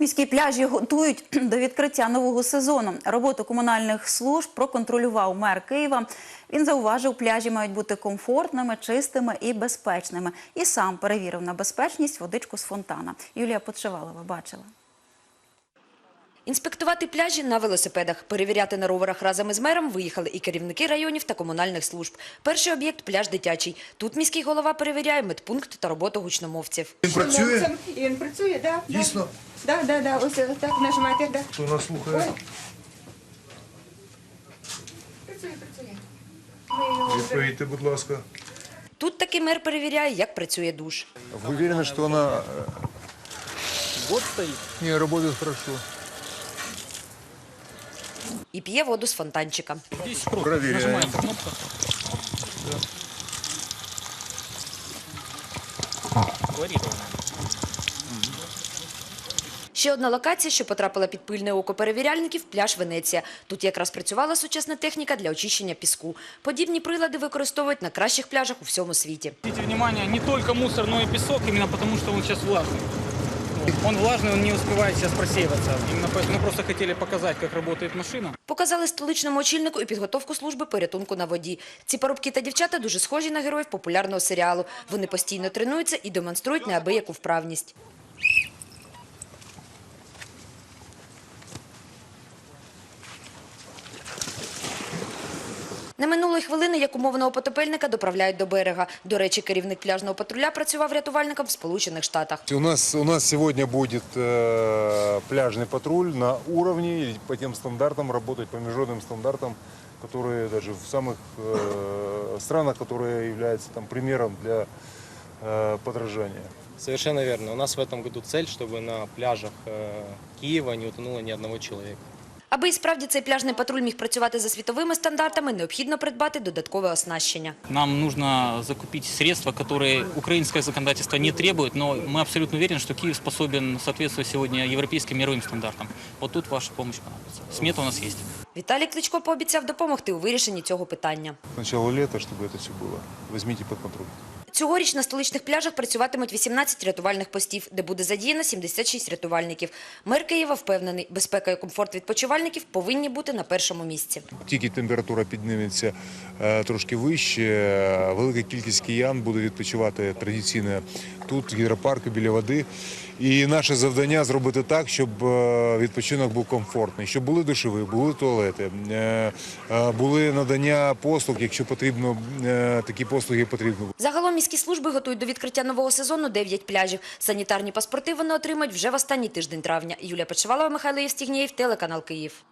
Міські пляжі готують до відкриття нового сезону. Роботу комунальних служб проконтролював мер Києва. Він зауважив, пляжі мають бути комфортними, чистими і безпечними. І сам перевірив на безпечність водичку з фонтана. Юлія Подшивалова бачила. Інспектувати пляжі на велосипедах, перевіряти на роверах разом із мером виїхали і керівники районів та комунальних служб. Перший об'єкт – пляж дитячий. Тут міський голова перевіряє медпункт та роботу гучномовців. Він працює? І він працює, так. Да, Дійсно? Так, так, так. Ось так нажимаєте, так. Хто нас слухає? Працює, працює. Ми його вже- Відповідьте, будь ласка. Тут таки мер перевіряє, як працює душ. Вы уверены, что она Год стоит. не работает хорошо? І п'є воду з фонтанчика. Здесь просто Проверяем. нажимается кнопка. Хлорированная. Ще одна локація, що потрапила під пильне око перевіряльників – пляж Венеція. Тут якраз працювала сучасна техніка для очищення піску. Подібні прилади використовують на кращих пляжах у всьому світі. Обратите внимание, не только мусор, но и песок, именно потому что он сейчас влажный. Вот. Он влажный, он не успевает сейчас просеиваться. Именно поэтому мы просто хотели показать, как работает машина. Показали столичному очільнику і підготовку служби порятунку на воді. Ці парубки та дівчата дуже схожі на героїв популярного серіалу. Вони постійно тренуються і демонструють неабияку вправність. Не минулої хвилини, як умовного потопельника доправляють до берега. До речі, керівник пляжного патруля працював рятувальником в Сполучених Штатах. У нас, у нас сегодня будет э, пляжный патруль на уровне и по тем стандартам, работать по международным стандартам, которые даже в самых э, странах, которые являются там, примером для э, подражания. Совершенно верно. У нас в этом году цель, чтобы на пляжах э, Киева не утонуло ни одного человека. Аби і справді цей пляжний патруль міг працювати за світовими стандартами, необхідно придбати додаткове оснащення. Нам нужно закупить средства, которые украинское законодательство не требует, но мы абсолютно уверены, что Киев способен соответствовать сегодня европейским мировым стандартам. Вот тут ваша помощь понадобится. Смета у нас есть. Віталій Кличко пообіцяв допомогти у вирішенні цього питання. К началу лета, чтобы это все было, возьмите под контроль. Цьогоріч на столичних пляжах працюватимуть 18 рятувальних постів, де буде задіяно 76 рятувальників. Мер Києва впевнений, безпека і комфорт відпочивальників повинні бути на першому місці. Тільки температура підніметься е, трошки вище, е, велика кількість киян буде відпочивати традиційно тут, в гідропарку, біля води. І наше завдання зробити так, щоб е, відпочинок був комфортний, щоб були душові, були туалети, були надання послуг, якщо потрібно, такі послуги потрібно. Загалом міські служби готують до відкриття нового сезону 9 пляжів. Санітарні паспорти вони отримають вже в останній тиждень травня. Юлія Печевалова, Михайло Євстігнєєв, телеканал Київ.